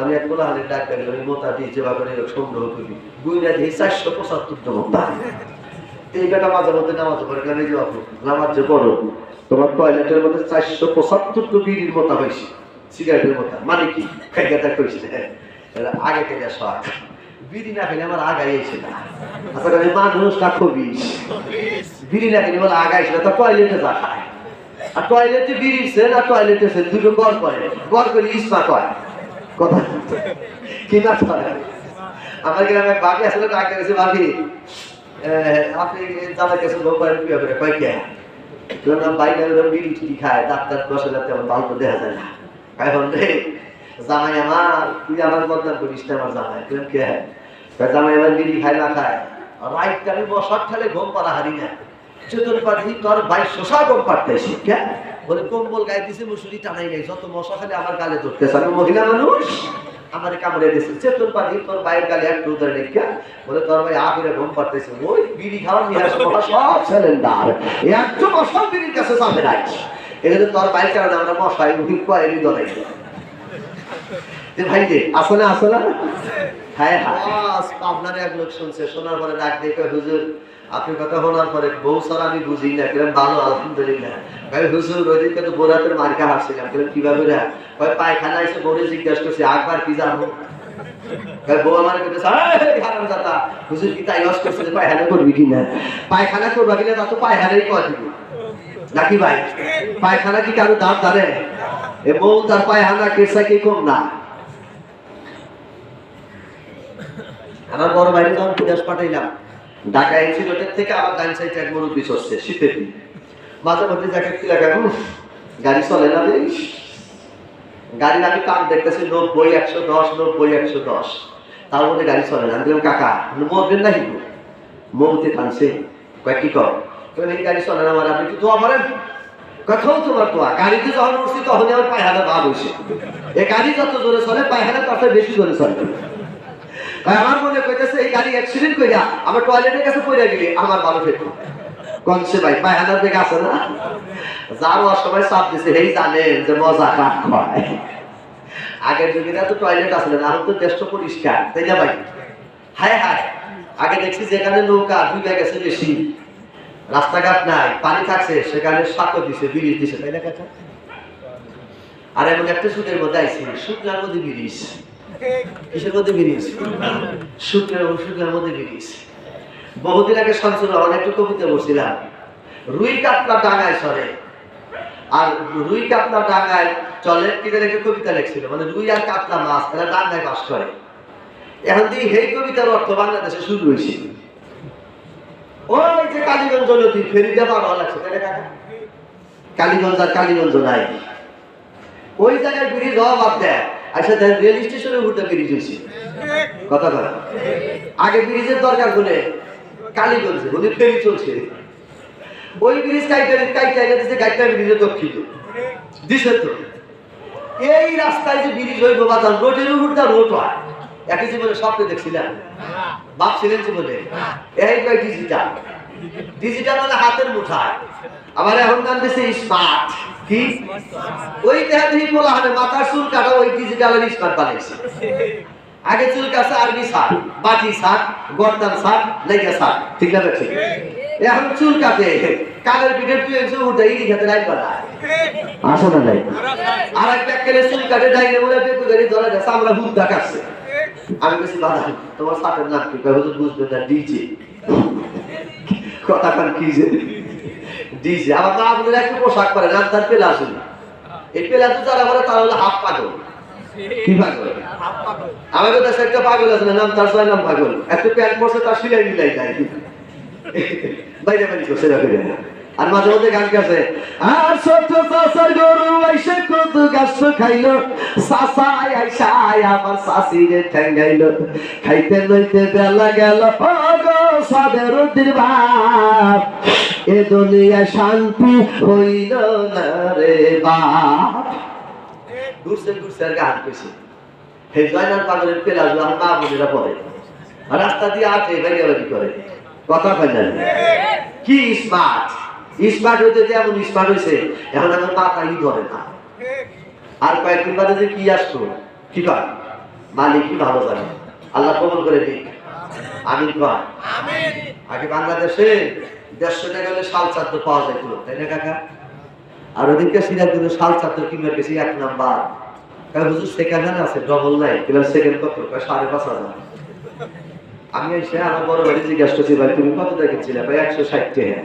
আমি এক কোলা হালের ডাক্তার ওই মোতা দিয়ে যেবা করে সংগ্রহ করি। গুইনা দিয়ে চারশো পঁচাত্তরটা মোতা এই মাঝে মধ্যে নামাজ পড়ে, কেন যে আপু নামাজ যে পড়ো। তোমার টয়লেটের মধ্যে চারশো পঁচাত্তরটা বিড়ির মোতা হয়েছে সিগারেটের মোতা। মানে কি? খাইয়াটা কইছে এরা আগে থেকে শখ বিড়ি না খেলে আমার আগাই এসে না। আচ্ছা আমি মানুষ কাকো বিষ বিড়ি না খেলে বলে আগাইছে না, তো টয়লেটে যা খায়। আর টয়লেটে বিড়িছে না টয়লেটে সে দুটো গড় করে গড় করে ইসমা কয় কথা। কি না করে? আমার গ্রামে বাকি আসলে ডাক্তার গেছে বাকি আপনি জামাই কাছে লোক করেন কি হবে কয় কে? বললাম বাইরে ওরকম বিড়ি খায়, ডাক্তার যাতে আমার ভালো দেখা যায় না। এখন রে, জামাই আমার, তুই আমার বদনাম আমার জামাই তুই কে? জামাই আমার বিড়ি খায় না খায়। রাইট আমি বসার ঠালে ঘুম পাড়া হারি না। চেতন পাঠি তোর বাইশ শশা ঘুম পাড়তেছি কে? বলে কম্বল গায়ে দিছে মুসুরি টানাই নাই, যত মশা খালি আমার গালে ধরতেছে। আমি মহিলা মানুষ, আমারে কামড়ে দিছে চেতন পাঠি তোর বাইরের গালে একটু ধরে রেখে বলে, তোর ভাই আগুনে ঘুম পাড়তেছে। ওই বিড়ি খাওয়া নিয়ে আসো সব সিলিন্ডার। একটু মশা বিড়ির কাছে যাবে নাই। এখানে তোর বাইর কারণে আমরা মশাই উঠি কয়েরি দলাই ভাই যে আসো না আসো না। হ্যাঁ হ্যাঁ। আপনার এক লোক শুনছে, শোনার পরে ডাক দিয়ে হুজুর আপনি কথা শোনার পরে বউ সার আমি বুঝি না। কিরম ভালো, আলহামদুলিল্লাহ। ভাই, হুজুর মার্কা হাসছিলাম। কিরম কীভাবে রে? ভাই পায়খানা এসে বোরে একবার কি বউ আমার হুজুর কি করবি কিনা কিনা ভাই? কি কারও কম না? বড় বিদেশ পাঠাইলাম। ঢাকা এনসিলোটের থেকে আমার ডান সাইডে এক মুরব্বী চলছে শীতের দিন। মাঝে মধ্যে জ্যাকেট কি লাগা গাড়ি চলে না বেশ গাড়ির আমি কাম দেখতেছি, নব্বই, একশো দশ, নব্বই, একশো দশ। তার মধ্যে গাড়ি চলে না। বললাম, কাকা মরবেন না হিন্দু মমতে টানছে কয়, কি কর? এই গাড়ি চলে না আমার আপনি কি দোয়া করেন। কথাও তোমার দোয়া। গাড়িতে যখন উঠছি তখনই আমার পায়খানা ভাব হয়েছে এই গাড়ি যত জোরে চলে পায়খানা তত বেশি জোরে চলে। আমার মনে কইতেছে, এই গাড়ি অ্যাক্সিডেন্ট কইরা আমার টয়লেটের কাছে পড়ে গেলে আমার ভালো ফেটলো কনসে ভাই পায়খানার দিকে আছে না? যার অসময় চাপ দিছে সেই জানেন যে মজা খায় আগের যুগে তো টয়লেট আসলে না তো দেশটা পরিষ্কার তাই না ভাই? হায় হায়, আগে দেখছি যেখানে নৌকা ডুবে গেছে বেশি। রাস্তাঘাট নাই, পানি থাকছে, সেখানে সাঁকো দিছে, ব্রিজ দিছে, তাই না কাকা? আর এমন একটা সুদের মধ্যে আইছি শুকনার মধ্যে ব্রিজ। কিসের মধ্যে ব্রিজ শুকনার শুকনার মধ্যে বহুদিন আগে রহমান একটু কবিতা বলছিলাম রুই কাতলা ডাঙায় সরে আর রুই কাতলা ডাঙায় চলে কিনা একটা কবিতা লিখছিল মানে রুই আর কাতলা মাছ এরা ডাঙায় বাস করে। এখন দিয়ে সেই কবিতার অর্থ বাংলাদেশে শুরু হয়েছে। ওই যে কালীগঞ্জ নদী, ফেরিতে পাওয়া লাগছে কালীগঞ্জ আর কালীগঞ্জ নাই। ওই জায়গায় ব্রিজ হওয়া বাদ দেয়। আচ্ছা দেখেন রেল স্টেশনের উঠতে ব্রিজ হয়েছে। কথা কথা আগে ব্রিজের দরকার বলে কালীগঞ্জে ওদের ফেরি চলছে। ওই ব্রিজ কাইটা কাইটা দিচ্ছে গাইটা ব্রিজের দক্ষিণে। দিছে তো এই রাস্তায় যে ব্রিজ হইব বাজার রোডের উপর রোড হয়, একই জীবনে স্বপ্নে দেখছিলাম। বাপ ছিলেন জীবনে। এই কয় ডিজিটাল। ডিজিটাল মানে হাতের মুঠায় আবার এখন নাম দিচ্ছে স্মার্ট কি? ওই দেখা বলা হবে মাথার চুল কাটা ওই ডিজিটালের স্মার্ট বানাইছে। আগে চুল কাছে আরবি সার বাটি সার গর্দান সার লেগে সার ঠিক না ঠিক এখন চুল কাটে। কানের পিঠের তুই এসে উঠে ইডি খেতে নাই পারা আসো না নাই আর এক প্যাকেলে চুল কাটে, ডাইনে বলে পেকু গাড়ি ধরে গেছে আমরা হুক দেখাচ্ছে। আমি বেশি বাধা তোমার সাথের নাম কি? হুজুর বুঝবে না, ডিজে। কথা কি যে? দিয়েছে আবার না আপনারা একটু পোশাক পরে নাম তার পেলা আসুন এই পেলা তো তারা বলে তারা হলো হাফ পাগল। কি পাগল? আমাদের দেশে একটা পাগল আছে, নাম তার ছয় নাম পাগল। একটা প্যান্ট পরছে, তার সিলাই মিলাই যায়। বাইরে বাড়ি করছে না। আর মাঝে মধ্যে গান গেছে আর ছোট চাষার গরু আইসে কত গাছ খাইলো। চাষাই আইসাই আমার ঠেঙ্গাইলো খাইতে লইতে বেলা গেল সাদের এ দুনিয়া শান্তি হইল না রে বাপ। ঘুরছে ঘুরছে আর গান কইছে। হে জয়নাল পাগলের পেলা আমার মা বোনেরা পড়ে রাস্তা দিয়ে আছে বাইরে করে। কথা কয় না কি স্মার্ট স্মার্ট হইতে যে এমন স্মার্ট হয়েছে এখন আমার মাথাই ধরে না। আর কয়েকদিন বাদে যে কি আসতো কি কয়? মালিক কি ভালো জানে? আল্লাহ কবল করে দিক আমিন কয়। আগে বাংলাদেশে দেড়শো টাকা হলে শাল চাদ্র পাওয়া যাইছিল তাই না কাকা? আর ওদিনকে সিরাজ কিন্তু শাল চাদ্র কিনবে বেশি এক নাম্বার। কারণ হুজুর সেকেন্ড হ্যান্ড আছে ডবল নাই কিংবা সেকেন্ড কত? সাড়ে পাঁচ হাজার। আমি এসে আমার বড় বাড়ি জিজ্ঞাসা করছি, ভাই, তুমি কত কিনছিলে? ভাই একশো ষাট টাকা।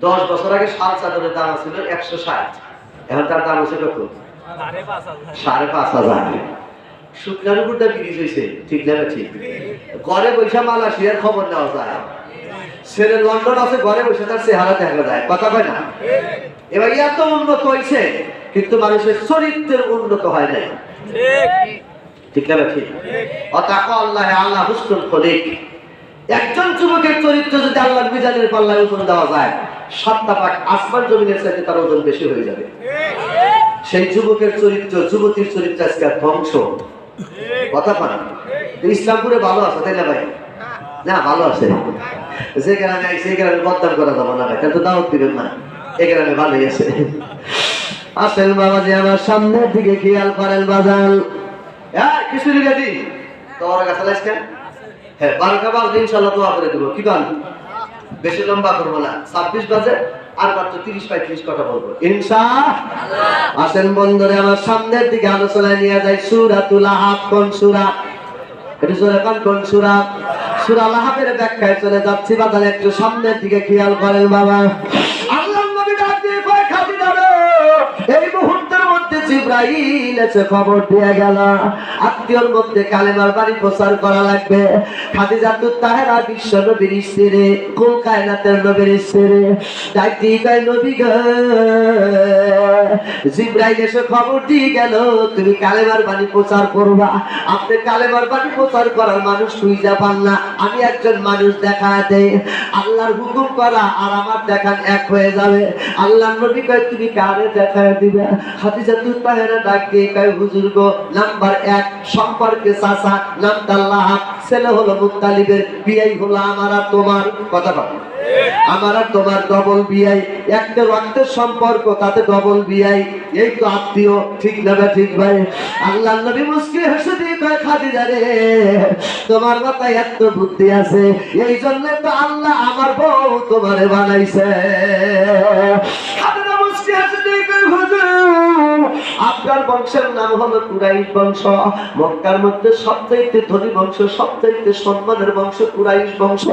দশ বছর আগে শাল চাদরের দাম ছিল একশো ষাট। এখন তার দাম হচ্ছে কত? সাড়ে পাঁচ হাজার। শুকনার উপরটা ব্রিজ হয়েছে ঠিক না না ঠিক? ঘরে বৈশা মালয়েশিয়ার খবর নেওয়া যায়। ছেলে লন্ডন আছে ঘরে বসে তার চেহারা দেখা যায়। কথা কয় না? এবার এত উন্নত হয়েছে কিন্তু মানুষের চরিত্রের উন্নত হয় নাই। ঠিক। না ঠিক? অতাক আল্লাহ আল্লাহ হুসনুল খলিক। একজন যুবকের চরিত্র যদি আল্লাহর মিজানের পাল্লায় ওজন দেওয়া যায় সাতটা পাক আসমান জমিনের চাইতে তার ওজন বেশি হয়ে যাবে। সেই যুবকের চরিত্র, যুবতীর চরিত্র আজকে ধ্বংস। কথা পান ইসলামপুরে ভালো আছে, তাই না ভাই? না, ভালো আছে। যে গ্রামে এই গ্রামে বদনাম করা যাবে না ভাই কিন্তু দাওয়াত দিবেন না। এই গ্রামে ভালোই আছে। আসেন বাবাজি, আমার সামনের দিকে খেয়াল করেন বাজান হ্যাঁ কিশোরী গাদি তোমার কাছে কেন হ্যাঁ বারোটা বাজে ইনশাল্লাহ দোয়া করে দেবো। কি গান বেশি লম্বা করব না। ছাব্বিশ বাজে আর মাত্র তিরিশ পঁয়ত্রিশ কথা বলব। ইনসা আসেন বন্ধুরে আমার সামনের দিকে আলোচনায় নিয়ে যাই। কোন সুরা? এটা সুরা কোন কোন সুরা? সুরা লাহাবের ব্যাখ্যায় চলে যাচ্ছি। বাজারে একটু সামনের দিকে খেয়াল করেন বাবা। জিব্রাইল এসে খবর দিয়ে গেল। আত্মীয়র মধ্যে কালেমার বাড়ি প্রচার করা লাগবে। খাদিজাতুর তাহেরা বিশ্ব নবীর স্ত্রী, কুল কায়নাতের নবীর স্ত্রী। ডাক দিয়ে নবী গো? জিব্রাইল এসে খবর দিয়ে গেল, তুমি কালেমার বাণী প্রচার করবা। আপনি কালেমার বাণী প্রচার করার মানুষ খুঁজে পান না, আমি একজন মানুষ দেখা দেয় আল্লাহর হুকুম করা আর আমার দেখান এক হয়ে যাবে। আল্লাহ নবী কয়, তুমি কারে দেখায় দিবে? খাদিজা তুই তাহেরা ডাক দিয়ে কয়, হুজুর গো, নাম্বার এক সম্পর্কে চাচা নাম তাল্লাহ ছেলে হলো মুত্তালিবের বিয়াই হলো আমার আর তোমার। কথা বলো আমার আর তোমার ডবল বিয়াই। একটা রক্তের সম্পর্ক, তাতে ডবল বিয়াই। এই তো আত্মীয়, ঠিক না বা ঠিক ভাই? আল্লাহ নবী মুসকি হেসে দিয়ে কয়, খাদিজা রে, তোমার মাথায় এত বুদ্ধি আছে। এই জন্য তো আল্লাহ আমার বউ তোমারে বানাইছে। খাদিজা মুসকি হেসে দিয়ে কয়, হুজুর আপনার বংশের নাম হলো কুরাইশ বংশ। মক্কার মধ্যে সবচাইতে ধনী বংশ, সবচাইতে সম্মানের বংশ কুরাইশ বংশ।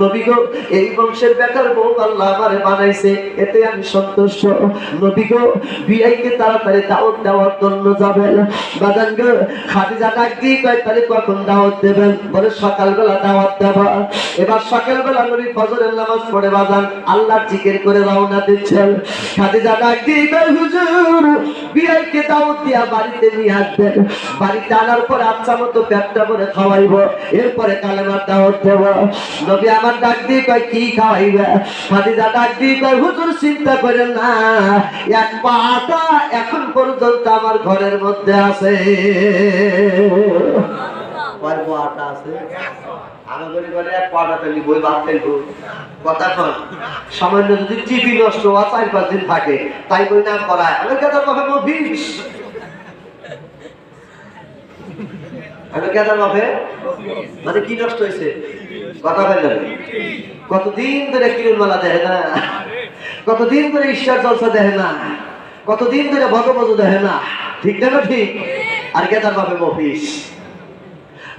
নবী এই বংশের বেটার বউ আল্লাহ আমারে বানাইছে, এতে আমি সন্তুষ্ট। নবী বিআইকে তাড়াতাড়ি দাওয়াত দেওয়ার জন্য যাবেন। বাজান গো, খাদিজা ডাক দিয়ে কয়, তাহলে কখন দাওয়াত দেবেন? বলে, সকালবেলা দাওয়াত দেব। এবার সকালবেলা নবী ফজরের নামাজ পড়ে বাজান, আল্লাহ জিকির করে রওনা দিচ্ছেন। খাদিজা ডাক দিয়ে হুজুর বিআইকে দাওয়াত দিয়া বাড়িতে নিয়ে আসবেন বাড়িতে আনার পর আচ্ছা মতো পেটটা ভরে খাওয়াইবো। এরপরে কালেমার দাওয়াত দেব। নবী আমার ডাক দিয়ে কয় কি খাওয়াইবে? খাদিজা ডাক দিয়ে কয় হুজুর চিন্তা করেন না এক পাটা এখন পর্যন্ত আমার ঘরের মধ্যে আছে। কয় পাটা আছে? কথা টিভি নষ্ট হওয়া চার পাঁচ দিন থাকে, তাই বই আমি কেদার মানে কি নষ্ট হয়েছে? কথা কতদিন ধরে কিরণ মালা দেয় না? কতদিন ধরে ঈশ্বর জলসা দেয় না? কতদিন ধরে ভগবত দেয় না? ঠিক না ঠিক? আর কেদার বাপে মফিস।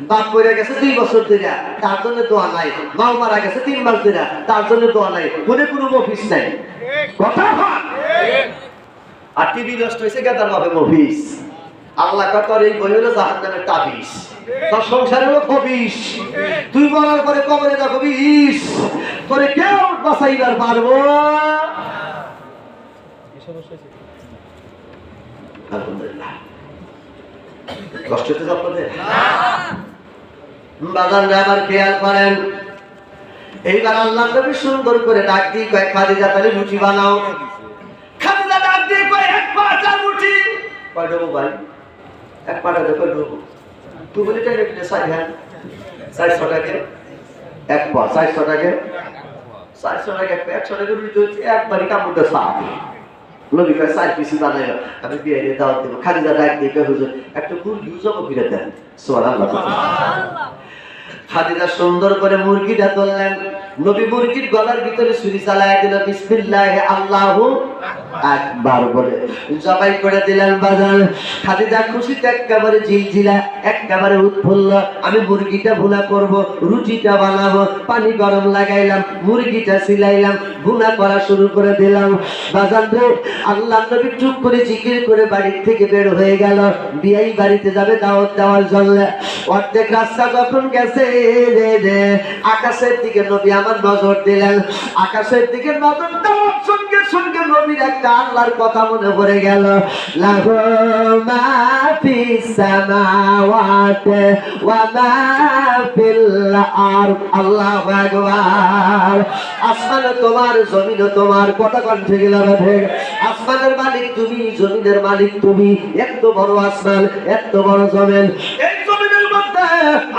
বাপ পড়ে গেছে দুই বছর ধরে তার জন্য দোয়া নাই। মাও মারা গেছে তিন মাস ধরে তার জন্য দোয়া নাই। মনে কোনো অফিস নাই। কথা আর টিভি নষ্ট হয়েছে গেদার ভাবে মফিস আল্লাহ কতর এই বই হলো জাহান নামের তাবিস তোর সংসারে হলো তুই মরার পরে কবরে যা খবিস তোরে কেউ বাঁচাইবার পারব আলহামদুলিল্লাহ। কষ্ট হচ্ছে আপনাদের? বাজার আবার খেয়াল করেন। এইবার আল্লাহ নবী সুন্দর করে ডাক দিয়ে কয়, খাদিজা, তাহলে রুটি বানাও। খাদিজা ডাক দিয়ে এক পাটা রুটি কয় ভাই, এক পাটা দেবো দেবো তুই বলি টাকা সাই হ্যাঁ এক পা চারশো টাকা চারশো টাকা একশো টাকা রুটি হচ্ছে কামড়তে সাপ। পিসি বানাই আমি বিয়ে দাওয়াত দেবো। খাদিজা ডাক দিয়ে কয়, হুজুর, একটা মুরগি জব ফিরে দেন। সোয়াল আল্লাহ খাদিজা সুন্দর করে মুরগিটা তুললেন নবী মুরগির গলার ভিতরে ছুরি চালায় দিল বিসমিল্লাহ আল্লাহু বাজার। আমি মুরগিটা করব, রুটিটা বানাবো, পানি গরম লাগাইলাম, মুরগিটা সিলাইলাম করা শুরু করে দিলাম। বাজার আল্লাহ নবী চুপ করে জিকির করে বাড়ির থেকে বের হয়ে গেল। বিয়াই বাড়িতে যাবে দাওয়াত দেওয়ার জন্য। অর্ধেক রাস্তা যখন গেছে আকাশের দিকে নবী আমার নজর দিলেন। আকাশের দিকে নজর দেওয়ার সঙ্গে সঙ্গে নবীর একটা আল্লাহর কথা মনে পড়ে গেল। লাহু ওয়া আসমানে তোমার, জমিনে তোমার কথা কণ্ঠে গেল আসমানের মালিক তুমি, জমিনের মালিক তুমি। এত বড় আসমান, এত বড় জমিন। এই জমিনের মধ্যে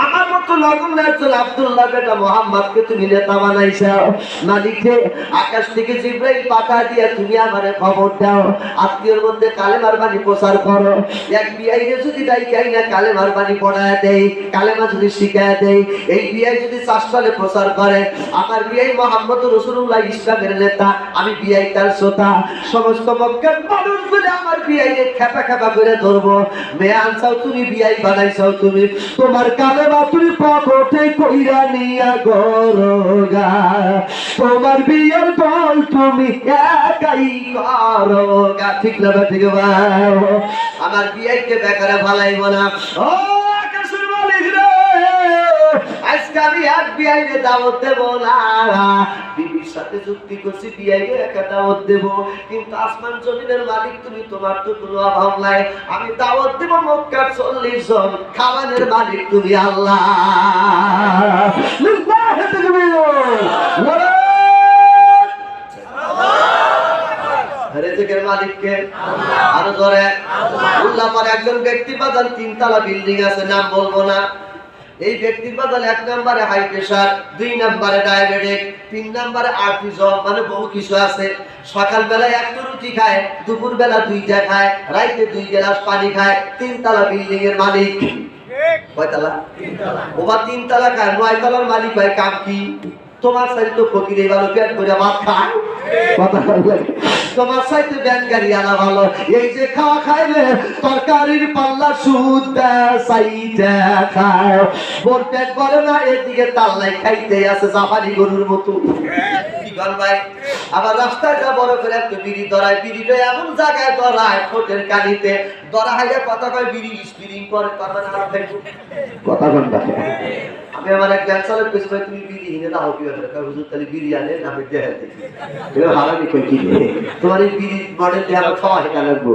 আমার নেতা প্রচার করো। আমার বিআই মোহাম্মদ রসুল্লাহ ইসলামের নেতা, আমি বিআই তার শ্রোতা। সমস্ত মক্কার মানুষ বলে আমার বিআই খেপা খেপা করে ধরবো। মেয়ে আনসাও তুমি, বিআই বানাইছাও তুমি। তোমার কালেমা তুমি পকটে কইরা নিয়া গরগা। তোমার বিয়ের বল তুমি একাই করগা। ঠিক না ঠিক আমার বিয়েকে বেকারে ভালাইব না। ও আজকে আমি এক বিআই রে দাওয়াত দেব না। বিবির সাথে চুক্তি করছি বিআই রে একা দাওয়াত দেব। কিন্তু আসমান জমিনের মালিক তুমি, তোমার তো কোনো অভাব নাই। আমি দাওয়াত দেব মক্কার চল্লিশ জন, খাবারের মালিক তুমি আল্লাহ। লিল্লাহি মালিককে আরও ধরে। উল্লাহ পরে একজন ব্যক্তি বাজার তিনতলা বিল্ডিং আছে, নাম বলব না। এই ব্যক্তির বাজার এক নম্বরে হাই প্রেশার দুই নম্বরে ডায়াবেটিক তিন নম্বরে আর্টিজম মানে বহু কিছু আছে। সকাল বেলায় একটা রুটি খায় দুপুর বেলা দুইটা খায় রাইতে দুই গ্লাস পানি খায় তিনতলা বিল্ডিং এর মালিক। কয়তলা? তিনতলা। খায় মালিক হয় কাম কি? তোমার সাইড তো ফকির এই ভালো পেট করে ভাত খায়। কথা। তোমার সাইতে ব্যান গাড়ি আনা ভালো। এই যে খাওয়া খাইলে তরকারির পাল্লা সুদ সাইতে খায়। বোর পেট করে না, এদিকে তাল্লাই খাইতে আছে জাপানি গরুর মতো। আবার রাস্তায় যা বড় এমন জায়গায় কথা বিড়ি করে। কথা আমি আমার এক ক্যান্সারের পেছনে তুমি বিড়ি কিনে দাও, কি কয় হুজুর তাহলে বিড়ি আনে আমি দেখি হারানি কই কি তোমার এই বিড়ি মডেল আমার খাওয়া হেঁটে লাগবো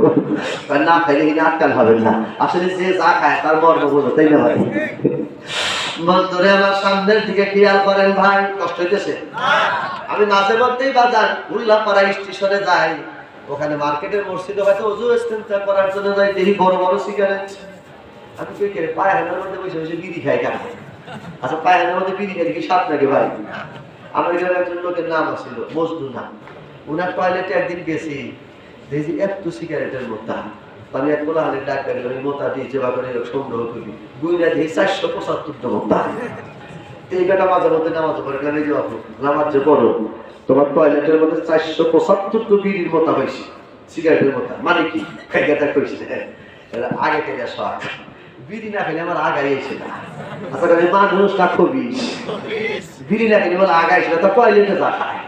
না খাইলে কিনা আটকাল হবে না। আসলে যে যা খায় তার মর্ম বোঝো, তাই না ভাই? বন্ধুরে, আমার সামনের দিকে খেয়াল করেন ভাই, কষ্ট হইতেছে? আমি মাঝে মধ্যেই বাজার উল্লাপাড়া স্টেশনে যাই। ওখানে মার্কেটের মসজিদে হয়তো অজু ইস্তেঞ্জা করার জন্য যাই, দেখি বড় বড় সিগারেট আমি কই করে পায়খানার মধ্যে বসে বসে বিড়ি খাই কেন? আচ্ছা পায়খানার মধ্যে বিড়ি খাই কি স্বাদ লাগে ভাই? আমার গ্রামে একজন লোকের নাম আছিল মজদুর নাম। উনার টয়লেটে একদিন গেছি দেখি এত সিগারেটের মোতা আমি এক বলা হলে ডাক্তার ওই মোতা দিয়ে সেবা করে সংগ্রহ করি। গুইনা দিয়ে চারশো পঁচাত্তরটা মোতা এই বেটা মাঝে মধ্যে নামাজ পড়ে গেলে যে নামাজ যে পড়ো, তোমার টয়লেটের মধ্যে চারশো পঁচাত্তর তো বিড়ির মতো হয়েছে সিগারেটের মতো মানে কি? খাইয়াটা কইছে আগে থেকে শখ বিড়ি না খেলে আমার আগাই এসে না। আসলে আমি মানুষ কাঠো বিষ বিড়ি না খেলে বলে আগাই এসে তো টয়লেটে যা খায়।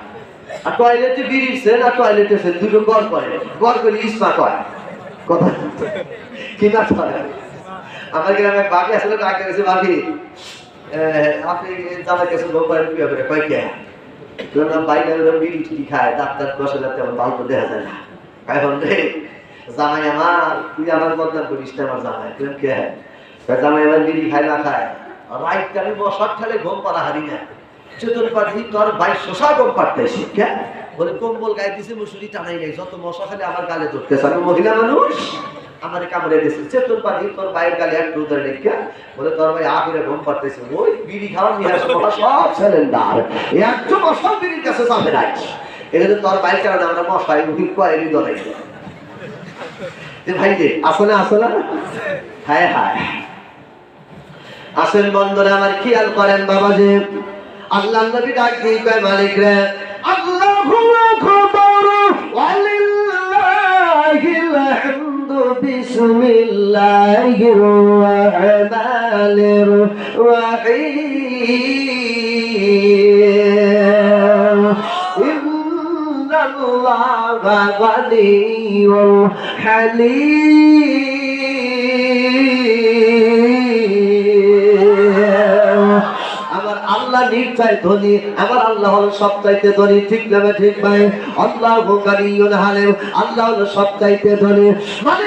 আর টয়লেটে বিড়ি সেন আর টয়লেটে সেন দুটো গড় করে। গড় করে ইসমা কয় কথা কি? না করে? আমার গ্রামে বাকি আসলে ডাক্তার গেছে বাকি আপনি জামাই কাছে লোক করেন কি হবে কয় কে? বাইরে বিড়ি টিড়ি খায়, ডাক্তার কষে যাতে আমার বাল্প দেখা যায় না। রে জামাই আমার, তুই আমার বদনাম করিস আমার জামাই, তুই কে জামাই আমার বিড়ি খায় না খায়? রাইট আমি বসার ঠেলে ঘুম পাড়া হারি না। চেতন তোর বাইশ শশা ঘুম পাড়তেছি কে বলে কম্বল গায়ে মুসুরি টানাই নাই, যত মশা খালি আমার গালে ধরতেছে। আমি মহিলা মানুষ, আমারে কামড়ে দিছে। চেতন পাঠি তোর বাইরের গালে একটু ধরে রেখে বলে তোর ভাই আ করে ঘুম পাড়তেছে। ওই বিড়ি খাওয়া নিয়ে আসে, মশা সব সিলিন্ডার। একটু মশা বিড়ির কাছে তোর কারণে আমরা মশাই উঠি কয়েরি যে ভাই যে আসলে আসলে হ্যাঁ হ্যাঁ। আসেন বন্ধরে আমার খেয়াল করেন বাবা যে আল্লাহ নবী ডাক দিয়ে কয়, মালিক রে, আল্লাহু বিসমিল্লাহির রহমানির রহিম। ইন্নাল্লাহা غني حليم আমার আল্লাহ নির্চয় ধনী, আমার আল্লাহ সব চাইতে ধনী, ঠিক নামে ঠিক ভাই? আল্লাহ গানিয়ুল হালেম আল্লাহ হলো সবচাইতে ধনী। মানে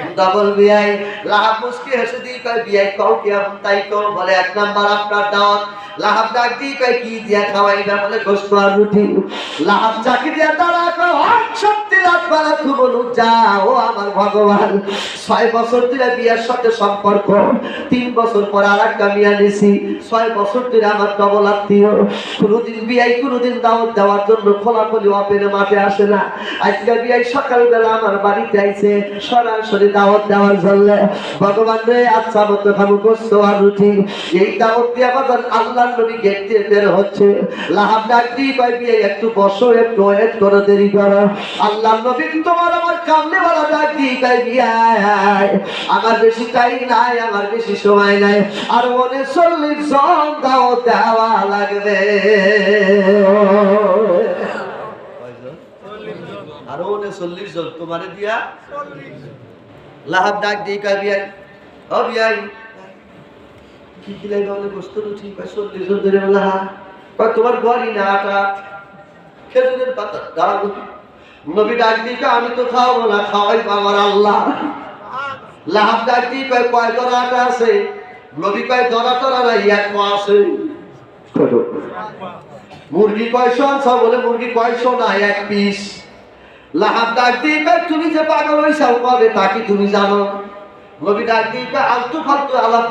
ডবল বিআই লাহাব মুসকি হেসে দিয়ে কয় বিআই কও কি এখন তাই কও? বলে, এক নাম্বার আপনার দাওয়াত লাহাব ডাক দিয়ে কয়, কি দিয়া খাওয়াইবা? বলে গোস্ত আর রুটি। লাহাব চাকি দিয়া তারা কয় হক শক্তি লাভ করা তু বলুক যাও আমার ভগবান। ছয় বছর ধরে বিয়ার সাথে সম্পর্ক। তিন বছর পর আর একটা বিয়া নিছি ছয় বছর ধরে আমার ডবল আত্মীয়। কোনোদিন বিয়াই কোনোদিন দাওয়াত দেওয়ার জন্য খোলাখুলি অপেনে মাঠে আসে না। আজকে বিয়াই সকালবেলা আমার বাড়িতে আইছে। সরাসরি দাওয়াত দেওয়ার জন্য ভগবান রে আচ্ছা মতো খাব গোস্ত আর রুটি। এই দাওয়াত দিয়ে আমাদের আল্লাহ নবী গেট দিয়ে বের হচ্ছে। লাহাব ডাক দিয়ে বিয়ে, একটু বসো, একটু ওয়েট করো, দেরি করো। আল্লাহ নবী তোমার আমার কামলে বলা ডাক দিয়ে বিয়াই আমার বেশি টাইম নাই, আমার বেশি সময় নাই। আর মনে চল্লিশ জন দাওয়াত দেওয়া লাগবে। আরও চল্লিশ জন, তোমারে দিয়া? লাহাব ডাক দিয়ে কয় বিয়াই ও বিয়াই কি দিলাই বলে গোস্ত রুটি লাহা কয় তোমার ঘরই না আটা খেজুরের পাতা ডাল নবী ডাক দিয়ে আমি তো খাওয়াবো না খাওয়াই আমার আল্লাহ। লাহাব ডাক দিয়ে কয় কয় দরা আটা আছে। নবী কয় দরা টরা নাই এক আছে? মুরগি কয়শো আনছো বলে মুরগি কয়শো না এক পিস। লাহাব ডাক দিয়ে তুমি যে পাগল হইছাও, কবে তুমি জানো? নবী ডাক দিয়ে আলতু ফালতু আলাপ